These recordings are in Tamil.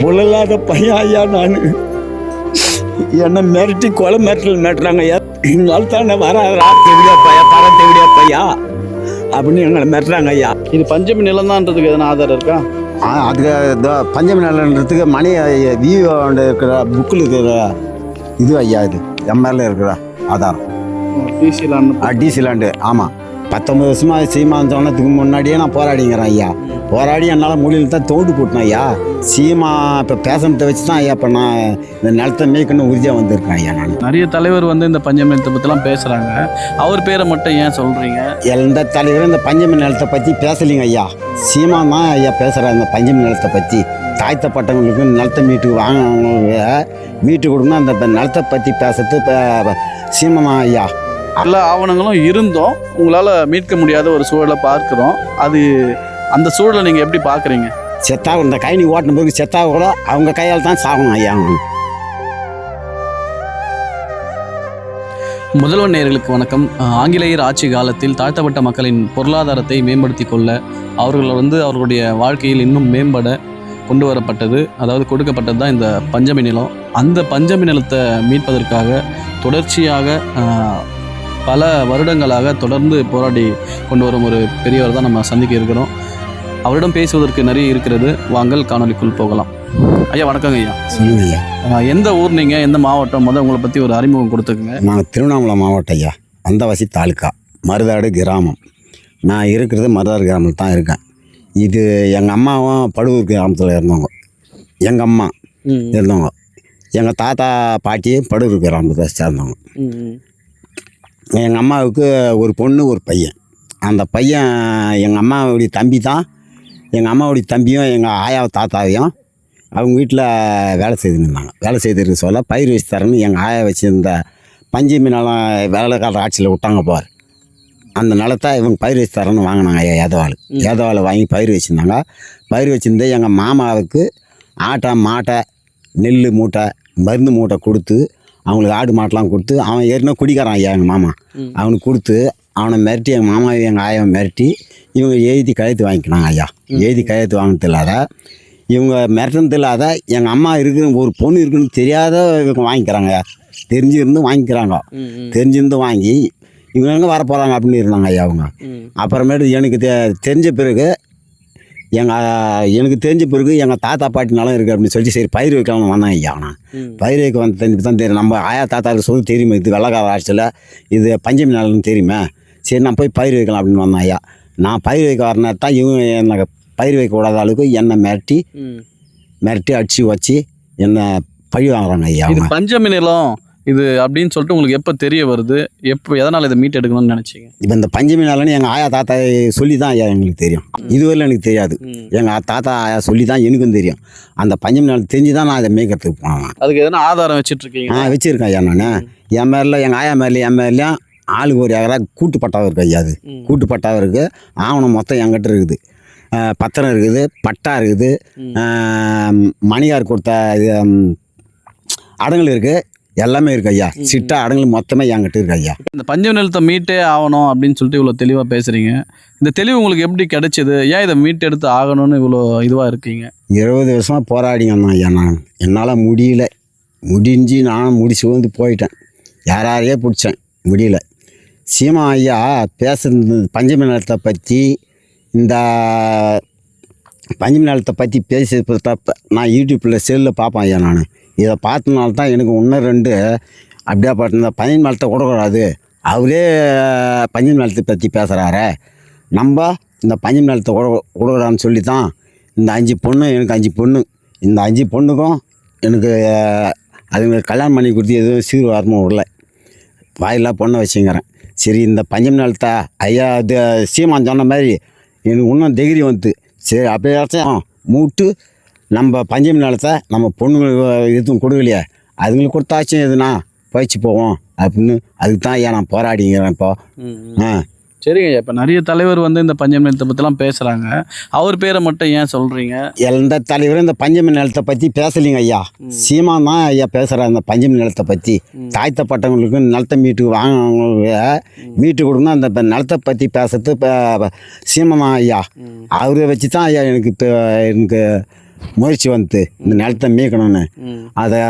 புலலாத பையன் ஐயா நான். என்னை மிரட்டி கொலை மிரட்டல் மிரட்டுறாங்க. ஐயா இதனால தானே வராதரா தெவிடியா பையா பர தெவிடியா பையா அப்படின்னு எங்களை மிரட்டுறாங்க ஐயா. இது பஞ்சமி நிலம்தான்றதுக்கு எதனா ஆதாரம் இருக்கா? ஆ, அதுக்கு பஞ்சமி நலன்றதுக்கு மணி விவோ இருக்கிற புக்கில் இருக்கிற இது ஐயா இது. எம்எல்ஏ இருக்கிற ஆதாரம். டிசி லேண்ட் டிசி லேண்டு ஆமாம் பத்தொம்பது வருஷமாக சீமான் சொன்னதுக்கு முன்னாடியே நான் போராடிங்கிறேன் ஐயா. போராடி என்னால் முடியல தான் தோண்டு போட்டேன் ஐயா. சீமா இப்போ பேசணத்தை வச்சு தான் ஐயா இப்போ நான் இந்த நிலத்தை மேய்க்கணும் உறுதியாக வந்திருக்கேன் ஐயா நான். நிறைய தலைவர் வந்து இந்த பஞ்சமி நிலத்தை பற்றிலாம் பேசுகிறாங்க அவர் பேரை மட்டும் ஏன் சொல்கிறீங்க எந்த தலைவரும் இந்த பஞ்சமி நிலத்தை பற்றி பேசலைங்க ஐயா. சீமான் தான் ஐயா பேசுகிறார் இந்த பஞ்சமி நிலத்தை பற்றி தாழ்த்தப்பட்டவங்களுக்கு நிலத்தை மீட்டு வாங்கினவங்களுக்கு மீட்டு கொடுக்கணும். அந்த நிலத்தை பற்றி பேசுறது இப்போ தான் ஐயா. எல்லா ஆவணங்களும் இருந்தும் உங்களால் மீட்க முடியாத ஒரு சூழலை பார்க்குறோம். அது அந்த சூழலை நீங்கள் எப்படி பார்க்குறீங்க? செத்தாக இந்த கைனி ஓட்டின பிறகு செத்தாக கூட அவங்க கையால் தான் சாகணும் ஐயா. முதல்வர் நேயர்களுக்கு வணக்கம். ஆங்கிலேயர் ஆட்சி காலத்தில் தாழ்த்தப்பட்ட மக்களின் பொருளாதாரத்தை மேம்படுத்தி கொள்ள அவர்கள் வந்து அவர்களுடைய வாழ்க்கையில் இன்னும் மேம்பட கொண்டு வரப்பட்டது. அதாவது கொடுக்கப்பட்டது தான் இந்த பஞ்சமி நிலம். அந்த பஞ்சமி நிலத்தை மீட்பதற்காக தொடர்ச்சியாக பல வருடங்களாக தொடர்ந்து போராடி கொண்டு வரும் ஒரு பெரியவர் தான் நம்ம சந்திக்க இருக்கிறோம். அவரிடம் பேசுவதற்கு நிறைய இருக்கிறது. வாங்கள் காணொலிக்குள் போகலாம். ஐயா வணக்கங்க ஐயா. சொல்லுங்க ஐயா. எந்த ஊர் நீங்கள் எந்த மாவட்டம்? முதல் உங்களை பற்றி ஒரு அறிமுகம் கொடுத்துக்குங்க. நான் திருவண்ணாமலை மாவட்டம் ஐயா. வந்தவாசி தாலுக்கா மருதாடு கிராமம். நான் இருக்கிறது மருதாடு கிராமத்தில் தான் இருக்கேன். இது எங்கள் அம்மாவும் படுவூர் கிராமத்தில் இருந்தவங்க. எங்கள் அம்மா இருந்தவங்க. எங்கள் தாத்தா பாட்டியும் படுவூர் கிராமத்தை சேர்ந்தவங்க. எங்கள் அம்மாவுக்கு ஒரு பொண்ணு ஒரு பையன். அந்த பையன் எங்கள் அம்மாவுடைய தம்பி தான் எங்கள் அம்மாவுடைய தம்பியும் எங்கள் ஆயா தாத்தாவையும் அவங்க வீட்டில் வேலை செய்துன்னு இருந்தாங்க வேலை செய்திருக்க சொல்ல பயிர் வச்சு தரேன்னு எங்கள் ஆயா வச்சுருந்த பஞ்சமி நிலம் வேலைக்கார ஆட்சியில் விட்டாங்க பார். அந்த நிலத்தை இவங்க பயிர் வச்சு தரேன்னு வாங்கினாங்க ஐயா ஏதவாள். ஏதவாள் வாங்கி பயிர் வச்சுருந்தாங்க. பயிர் வச்சுருந்து எங்கள் மாமாவுக்கு ஆட்டை மாட்டை நெல் மூட்டை மருந்து மூட்டை கொடுத்து அவங்களுக்கு ஆடு மாட்டெலாம் கொடுத்து அவன் ஏற்கனவே குடிக்காரான் ஐயா எங்கள் மாமா. அவனுக்கு கொடுத்து அவனை மிரட்டி எங்கள் மாமாவை எங்கள் ஆயாவை மிரட்டி இவங்க எழுதி கையெழுத்து வாங்கிக்கினாங்க ஐயா. எழுதி கையெழுத்து வாங்கினது இல்லாத இவங்க மிரட்டினது இல்லாத எங்கள் அம்மா இருக்குன்னு ஒரு பொண்ணு இருக்குன்னு தெரியாத இவங்க வாங்கிக்கிறாங்க. ஐயா தெரிஞ்சிருந்து வாங்கிக்கிறாங்க. தெரிஞ்சிருந்து வாங்கி இவங்க எங்கே வர போகிறாங்க அப்படின்னு இருந்தாங்க ஐயா அவங்க. அப்புறமேட்டு எனக்கு தெ தெரிஞ்ச பிறகு எங்கள் எனக்கு தெரிஞ்ச பிறகு எங்கள் தாத்தா பாட்டி நிலம் இருக்குது அப்படின்னு சொல்லி சரி பயிர் வைக்கலாம்னு வந்தேன் ஐயா நான் பயிர் வைக்க வந்து தெரிஞ்சு தான் தெரியும். நம்ம ஆயா தாத்தாவுக்கு சொல்லி தெரியுமா? இது வெள்ளக்கார ஆட்சியில் இது பஞ்சமி நிலம்னு தெரியுமே? சரி நான் போய் பயிர் வைக்கலாம் அப்படின்னு வந்தேன் ஐயா. நான் பயிர் வைக்க வர நேரத்தான் இவங்க என்னை பயிர் வைக்க விடாத அளவுக்கு என்னை மிரட்டி மிரட்டி அடித்து வச்சு என்னை பழி வாங்குறாங்க ஐயா இது பஞ்சமி நிலம் இது அப்படின்னு சொல்லிட்டு உங்களுக்கு எப்போ தெரிய வருது? எப்போ எதனால் இதை மீட் எடுக்கணும்னு நினச்சிங்க? இப்போ இந்த பஞ்சமி நிலம்னு எங்கள் ஆயா தாத்தா சொல்லி தான் ஐயா எங்களுக்கு தெரியும். இதுவரையிலும் எனக்கு தெரியாது. எங்கள் தாத்தா ஆயா சொல்லி தான் எனக்கும் தெரியும். அந்த பஞ்சமி நிலம் தெரிஞ்சு தான் நான் இதை மேய்க்கிறதுக்கு போனேன். அதுக்கு எதனா ஆதாரம் வச்சுட்டு இருக்கீங்க ஆ வச்சுருக்கேன் ஐயா நான். என் மேரில் எங்கள் ஆயா மேலே என் மேலேயும் ஆளுக்கு ஒரு ஏக்கரா கூட்டு பட்டாவும் இருக்குது ஐயா அது. கூட்டு பட்டாவும் இருக்குது ஆவணம் மொத்தம் என்கிட்ட இருக்குது. பத்திரம் இருக்குது பட்டா இருக்குது மணியார் கொடுத்த அடங்கல் இருக்குது எல்லாமே இருக்கு ஐயா. சிட்டா அடங்கல் மொத்தமே என்கிட்ட இருக்கு ஐயா. இந்த பஞ்சமி நிலத்தை மீட்டே ஆகணும் அப்படின்னு சொல்லிட்டு இவ்வளோ தெளிவாக பேசுகிறீங்க இந்த தெளிவு உங்களுக்கு எப்படி கிடைச்சது? ஏன் இதை மீட் எடுத்து ஆகணும்னு இவ்வளோ இதுவாக இருக்கீங்க? இருபது வருஷமாக போராடிங்க தான் ஐயா நான். என்னால் முடியல. முடிஞ்சு நான் முடிச்சு வந்து போயிட்டேன். யாரையே பிடிச்சேன். முடியல. சீமா ஐயா பேசுறது பஞ்சமி நிலத்தை பற்றி இந்த பஞ்சமி நிலத்தை பற்றி பேசுறது நான் யூடியூப்பில் செல்லில் பார்ப்பேன் ஐயா நான். இதை பார்த்தனால தான் எனக்கு ஒன்று ரெண்டு அப்படியே பார்த்து இந்த பஞ்சமி நிலத்தை கூடக்கூடாது அவரே பஞ்சமி நிலத்தை பற்றி பேசுகிறாரு நம்ம இந்த பஞ்சமி நிலத்தை கூட கொடுக்குறான்னு சொல்லி தான் இந்த அஞ்சு பொண்ணு எனக்கு அஞ்சு பொண்ணு. இந்த அஞ்சு பொண்ணுக்கும் எனக்கு அதுங்களுக்கு கல்யாணம் பண்ணி கொடுத்து எதுவும் சீர்வாரமும் விடல. வாயிலாக பொண்ணை வச்சுங்கிறேன். சரி இந்த பஞ்சம் நிலத்தை ஐயா இது சீமான் சொன்ன மாதிரி எனக்கு இன்னும் தைரி வந்து. சரி அப்படியாச்சும் மூட்டு நம்ம பஞ்சமி நிலத்தை நம்ம பொண்ணுங்களுக்கு எதுவும் கொடுக்கலையே. அதுங்களுக்கு கொடுத்தாச்சும் எதுனா? பயிற்சி போவோம் அப்படின்னு. அதுக்கு தான் ஐயா நான் போராடிங்கிறேன் இப்போ. ஆ. சரிங்க இப்போ நிறைய தலைவர் வந்து இந்த பஞ்சமி நிலத்தை பற்றிலாம் பேசுகிறாங்க அவர் பேரை மட்டும் ஏன் சொல்கிறீங்க எந்த தலைவரும் இந்த பஞ்சமி நிலத்தை பற்றி பேசலைங்க ஐயா. சீமான் தான் ஐயா பேசுகிறார் இந்த பஞ்சமி நிலத்தை பற்றி தாழ்த்தப்பட்டவங்களுக்கு நிலத்தை மீட்டு வாங்கினவங்களுக்கு மீட்டு கொடுக்கணும் அந்த நிலத்தை பற்றி பேசுறது இப்போ சீமான் தான் ஐயா. அவரை வச்சு தான் ஐயா எனக்கு இப்போ எனக்கு முயற்சி வந்து இந்த நிலத்தை மீட்கணும்னு. அதை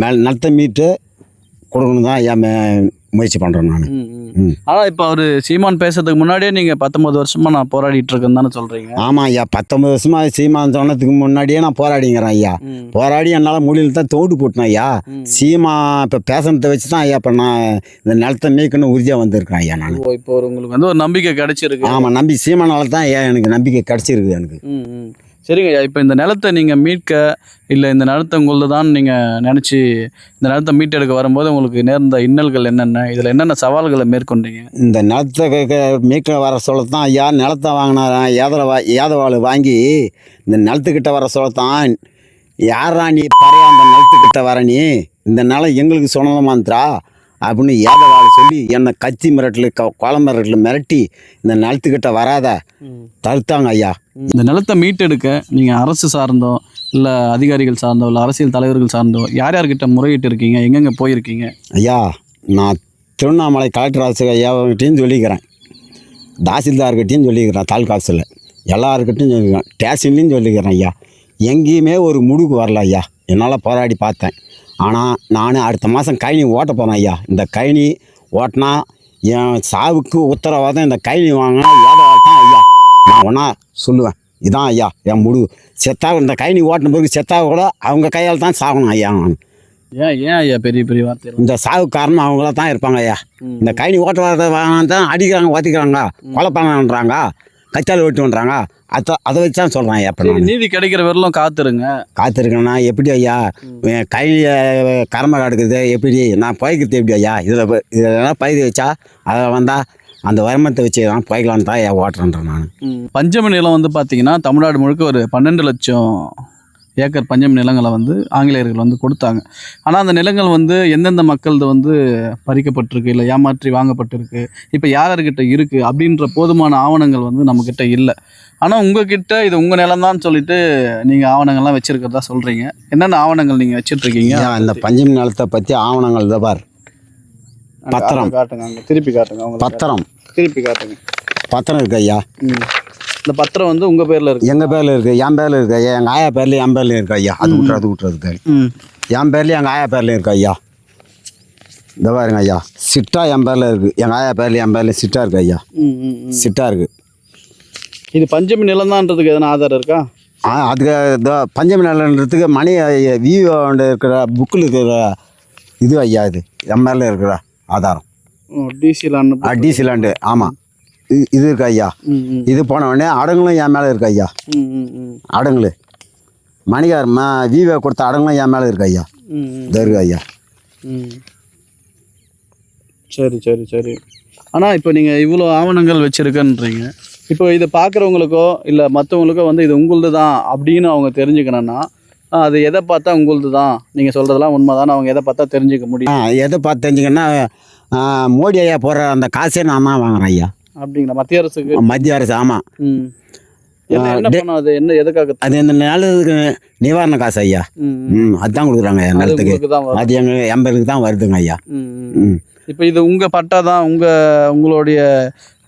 மேல் நிலத்தை மீட்டு கொடுக்கணும் தான் ஐயா முயற்சி பண்ணுறேன் நான் ம், ம். ம் ஆனா இப்போ அவரு சீமான் பேசுறதுக்கு முன்னாடியே நீங்க பத்தொன்பது வருஷமா நான் போராடிட்டு இருக்கேன்னு தானே சொல்றீங்க ஆமாம் ஐயா பத்தொம்பது வருஷமாக சீமான் சொன்னதுக்கு முன்னாடியே நான் போராடிங்கிறேன் ஐயா. போராடி என்னால் முடியல தான் தோண்டு போட்டேன் ஐயா. சீமா இப்போ பேசுனதை வச்சு தான் ஐயா இப்போ நான் இந்த நிலத்தை மீட்கணும் உறுதியாக வந்திருக்கேன் ஐயா நான் இப்போ உங்களுக்கு வந்து ஒரு நம்பிக்கை கிடைச்சிருக்கு ஆமாம் நம்பி சீமானால தான் ஐயா எனக்கு நம்பிக்கை கிடச்சிருக்கு எனக்கு. சரிங்க ஐயா இப்போ இந்த நிலத்தை நீங்கள் மீட்க இல்லை இந்த நிலத்தை உங்களது தான் நீங்கள் நினச்சி இந்த நிலத்தை மீட்டெடுக்க வரும்போது உங்களுக்கு நேர்ந்த இன்னல்கள் என்னென்ன? இதில் என்னென்ன சவால்களை மேற்கொண்டீங்க? இந்த நிலத்தை க- மீட்க வர சொல்லத்தான் ஐயா நிலத்தை வாங்கினாரா ஏதல வா ஏதவாள் வாங்கி இந்த நிலத்துக்கிட்ட வர சொல்லத்தான் யாரா நீ பறையா அந்த நிலத்துக்கிட்ட வர நீ? இந்த நிலம் எங்களுக்கு சொன்னமாந்திரா அப்படின்னு ஏதவாள் சொல்லி என்னை கத்தி மிரட்டல் க கொலை மிரட்டல் மிரட்டி இந்த நிலத்துக்கிட்ட வராத தடுத்தாங்க ஐயா. இந்த நிலத்தை மீட்டெடுக்க நீங்கள் அரசு சார்ந்தோ இல்லை அதிகாரிகள் சார்ந்தோ இல்லை அரசியல் தலைவர்கள் சார்ந்தோ யார் யார்கிட்ட முறையிட்டு இருக்கீங்க எங்கெங்கே போயிருக்கீங்க? ஐயா நான் திருவண்ணாமலை கலெக்டர் ஆஃபீஸ் ஐயாவர்கிட்டையும் சொல்லிக்கிறேன். தாசில்தார்கிட்டையும் சொல்லிக்கிறேன் தாலுக்கா ஆஃபீஸில் எல்லாருக்கிட்டையும் சொல்லிக்கிறேன் ஸ்டேஷன்லேயும் சொல்லிக்கிறேன் ஐயா. எங்கேயுமே ஒரு முடிவுக்கு வரல ஐயா. என்னால் போராடி பார்த்தேன். ஆனால் நான் அடுத்த மாதம் கைனி ஓட்ட போகிறேன் ஐயா. இந்த கைனி ஓட்டினா என் சாவுக்கு உத்தரவாதம் இந்த கைனி வாங்கினா ஏதோ தான் ஐயா. நான் ஒன்றா சொல்லுவேன். இதான் ஐயா என் முடிவு செத்தா இந்த கைனி ஓட்டின பிறகு செத்தா கூட அவங்க கையால் தான் சாகணும் ஐயா நான். ஏன் ஏன் ஐயா பெரிய பெரிய வார்த்தைகள் இந்த சாவு காரணம் அவங்கள தான் இருப்பாங்க ஐயா. இந்த கைனி ஓட்ட வரத வாங்கினா தான் அடிக்கிறாங்க ஒத்திக்கிறாங்க கொலை பண்ணன்றாங்க கச்சால் வெட்டுன்றாங்க. அதை அதை வச்சு தான் சொல்கிறேன் நான். நீதி கிடைக்கிற வரலும் காத்துருங்க. காத்திருக்கேன்னா எப்படி ஐயா? என் கையில் கரம கிடக்குது எப்படி? நான் பயிர்க்கிறது எப்படி ஐயா? இதில் இதில் பயிர் வச்சா அதை வந்தால் அந்த வருமானத்தை வச்சு தான் பயிக்கலான்னு தான் ஓட்டுறேன்றேன் நான். பஞ்சமி நிலம் வந்து பார்த்தீங்கன்னா தமிழ்நாடு முழுக்க ஒரு பன்னெண்டு லட்சம் ஏக்கர் பஞ்சமி நிலங்களை வந்து ஆங்கிலேயர்கள் வந்து கொடுத்தாங்க. ஆனால் அந்த நிலங்கள் வந்து எந்தெந்த மக்களது வந்து பறிக்கப்பட்டிருக்கு இல்லை ஏமாற்றி வாங்கப்பட்டிருக்கு இப்போ யார்கிட்ட இருக்குது அப்படின்ற போதுமான ஆவணங்கள் வந்து நம்மக்கிட்ட இல்லை. ஆனால் உங்ககிட்ட இது உங்கள் நிலம்தான் சொல்லிட்டு நீங்கள் ஆவணங்கள்லாம் வச்சுருக்கிறதா சொல்கிறீங்க என்னென்ன ஆவணங்கள் நீங்கள் வச்சிட்ருக்கீங்க இந்த பஞ்சமி நிலத்தை பற்றி ஆவணங்கள் இதை பார். பத்திரம். காட்டுங்க அங்கே திருப்பி காட்டுங்க அவங்க பத்திரம். திருப்பி காட்டுங்க. பத்திரம் இருக்கு ஐயா. இந்த பத்திரம் வந்து உங்கள் பேரில் இருக்கு. எங்கள் பேரில் இருக்குது என் பேரில் இருக்கு ஐயா. எங்கள் ஆயா பேர்லேயும் என் பேர்லேயும் இருக்கு ஐயா. அது விட்ரு அது விட்றதுக்கு என் பேர்லேயும் எங்கள் ஆயா பேர்லேயும் இருக்கு ஐயா. இந்த பாருங்க ஐயா. சிட்டா என் பேரில் இருக்குது எங்கள் ஆயா பேர்லேயும் என் பேர்லேயும் சிட்டா இருக்கு ஐயா. சிட்டா இருக்குது இது பஞ்சமி நிலம்தான்றதுக்கு எதனா ஆதாரம் இருக்கா? ஆ அதுக்கு இந்த பஞ்சமி நிலன்றதுக்கு மணி விவோ இருக்கிற புக்கில் இருக்கிற இது ஐயா இது. பேரில் இருக்கிற ஆதாரம். டிசி லான்னு டிசி லேண்டு ஆமாம் இது இது இருக்கு ஐயா. இது போன உடனே அடங்களும் என் மேலே இருக்கு ஐயா. ம் ம் ம். அடங்குலு மணிகார் ம விவோ கொடுத்த அடங்களும் என் மேலே இருக்கு ஐயா. இது இருக்கு ஐயா. சரி சரி சரி. ஆனால் இப்போ நீங்கள் இவ்வளோ ஆவணங்கள் வச்சுருக்கன்றீங்க. இப்போ இதை பார்க்குறவங்களுக்கோ இல்லை மற்றவங்களுக்கோ வந்து இது உங்களுது தான் அப்படின்னு அவங்க தெரிஞ்சுக்கணும்னா அது எதை பார்த்தா உங்களுது தான் நீங்கள் சொல்கிறதெல்லாம் உண்மை அவங்க எதை பார்த்தா தெரிஞ்சுக்க முடியும்? எதை பார்த்து தெரிஞ்சுக்கன்னா மோடி ஐயா போடுற அந்த காசே நான் தான் வாங்குறேன் ஐயா. அப்படிங்களா? மத்திய அரசுக்கு? மத்திய அரசு ஆமாம் அது என்ன எதுக்காக அது இந்த நிலத்துக்கு நிவாரண காசு ஐயா. ம் அதுதான் கொடுக்குறாங்க நிலத்துக்கு. அது எங்கள் எண்பதுக்கு தான் வருதுங்க ஐயா. ம் இப்போ இது உங்கள் பட்டா தான் உங்கள் உங்களுடைய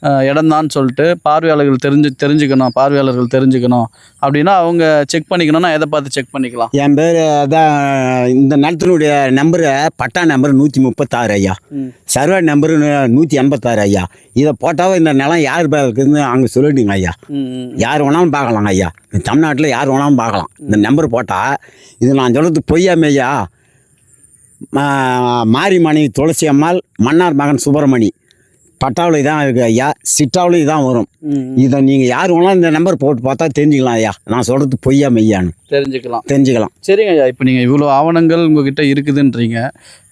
இடம்தான் சொல்லிட்டு பார்வையாளர்கள் தெரிஞ்சு தெரிஞ்சுக்கணும் பார்வையாளர்கள் தெரிஞ்சுக்கணும். அப்படின்னா அவங்க செக் பண்ணிக்கணும்னா எதை பார்த்து செக் பண்ணிக்கலாம்? என் பேர் அதான் இந்த நிலத்தினுடைய நம்பரு பட்டா நம்பர் நூற்றி முப்பத்தாறு ஐயா. சர்வே நம்பரு நூற்றி எண்பத்தாறு ஐயா. இதை போட்டாவே இந்த நிலம் யார் இருக்குதுன்னு அங்கே சொல்லிடுங்க ஐயா. யார் வேணாலும் பார்க்கலாம் ஐயா. தமிழ்நாட்டில் யார் வேணாலும் பார்க்கலாம். இந்த நம்பர் போட்டால் இது நான் சொல்கிறது பொய்யாமே ஐயா. மா- மாரிமணி துளசி அம்மாள் மன்னார் மகன் சுப்பிரமணி. பட்டாவில் இதான் இருக்குது ஐயா. சிட்டாவில் இதான் வரும். இதை நீங்கள் யார் வேணாலும் இந்த நம்பர் போட்டு பார்த்தா தெரிஞ்சுக்கலாம் ஐயா. நான் சொல்கிறது பொய்யா மெய்யான்னு தெரிஞ்சுக்கலாம். தெரிஞ்சுக்கலாம். சரிங்க ஐயா இப்போ நீங்கள் இவ்வளோ ஆவணங்கள் உங்ககிட்ட இருக்குதுன்றீங்க.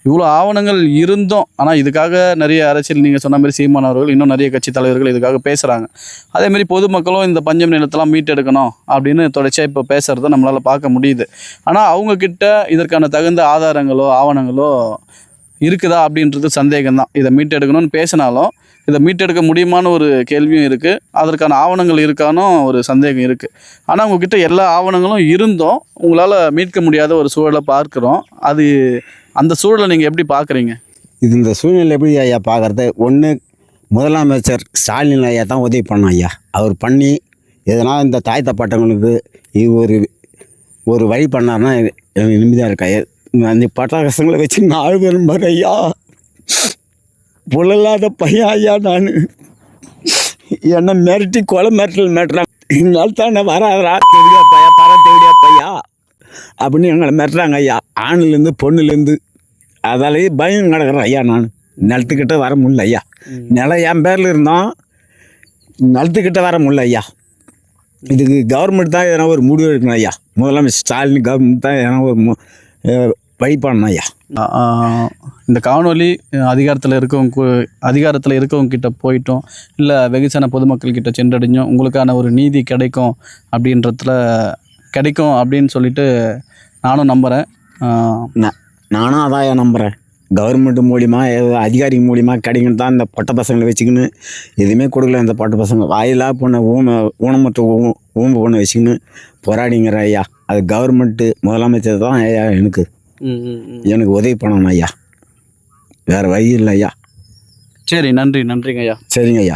இவ்வளோ ஆவணங்கள் இருந்தும். ஆனால் இதுக்காக நிறைய அரசியல் நீங்கள் சொன்ன மாதிரி சீமான் அவர்கள் இன்னும் நிறைய கட்சி தலைவர்கள் இதுக்காக பேசுகிறாங்க அதேமாரி பொதுமக்களும் இந்த பஞ்சம் நிலத்தெல்லாம் மீட்டெடுக்கணும் அப்படின்னு தொடர்ச்சியாக இப்போ பேசுகிறத நம்மளால் பார்க்க முடியுது. ஆனால் அவங்கக்கிட்ட இதற்கான தகுந்த ஆதாரங்களோ ஆவணங்களோ இருக்குதா அப்படின்றது சந்தேகம் தான் இதை மீட்டெடுக்கணும்னு பேசினாலும் இதை மீட்டெடுக்க முடியுமான்னு ஒரு கேள்வியும் இருக்குது அதற்கான ஆவணங்கள் இருக்கானும் ஒரு சந்தேகம் இருக்குது ஆனால் உங்ககிட்ட எல்லா ஆவணங்களும் இருந்தும் உங்களால் மீட்க முடியாத ஒரு சூழலை பார்க்குறோம். அது அந்த சூழலை நீங்கள் எப்படி பார்க்குறீங்க? இது இந்த சூழ்நிலை எப்படி ஐயா பார்க்குறது? ஒன்று முதலமைச்சர் ஸ்டாலின் ஐயா தான் உதவி பண்ணோம் ஐயா. அவர் பண்ணி எதனால் இந்த தாய் தப்பட்டவங்களுக்கு இது ஒரு ஒரு வழி பண்ணாருன்னா நிம்மதியாக இருக்கா? அந்த பட்டாக்கசங்களை வச்சு நாலு பேரும் பாரு ஐயா. புள்ளலாத பையன் ஐயா நான். என்னை மிரட்டி கொலை மிரட்டல் மிரட்டுறாங்க. என்னால் தானே வராதரா தேவடியா பையா பர தேவடியா பையா அப்படின்னு எங்களை மிரட்டுறாங்க ஐயா. ஆணுலேருந்து பொண்ணுலேருந்து. அதாலேயே பயம் கிடக்குறேன் ஐயா நான். நிலத்துக்கிட்ட வர முடியல ஐயா. நிலம் என் பேரில் இருந்தோம் நிலத்துக்கிட்ட வர முடியல ஐயா. இதுக்கு கவர்மெண்ட் தான் எதனா ஒரு முடிவு எடுக்கணும் ஐயா. முதலமைச்சர் ஸ்டாலின் கவர்மெண்ட் தான் எதனா ஒரு மு- அஹ் வழி பண்ணணும் ஐயா இந்த காணொலி அதிகாரத்தில் இருக்கவங்க அதிகாரத்தில் இருக்கவங்க கிட்ட போயிட்டோம். இல்லை வெகுஜன பொதுமக்கள் கிட்ட சென்றடைஞ்சோம். உங்களுக்கான ஒரு நீதி கிடைக்கும் அப்படின்றதுல கிடைக்கும் அப்படின்னு சொல்லிட்டு நானும் நம்புகிறேன் நான் நானும் அதான் நம்புகிறேன் கவர்மெண்ட் மூலிமா ஏதோ அதிகாரி மூலிமா கிடைக்குன்னு தான் இந்த பொட்டை பசங்களை வச்சுக்கின்னு எதுவுமே கொடுக்கல இந்த பொட்டை பசங்க. வாயிலா பொண்ணை ஊம ஊனமற்ற ஊம்பு பொண்ணை வச்சுக்கின்னு போராடிங்கிற ஐயா அது கவர்மெண்ட்டு முதலமைச்சர் தான் ஐயா எனக்கு. எனக்கு உதவி பண்ணணும் ஐயா. வேறு வழி இல்லை ஐயா. சரி நன்றி நன்றிங்க ஐயா. சரிங்க ஐயா.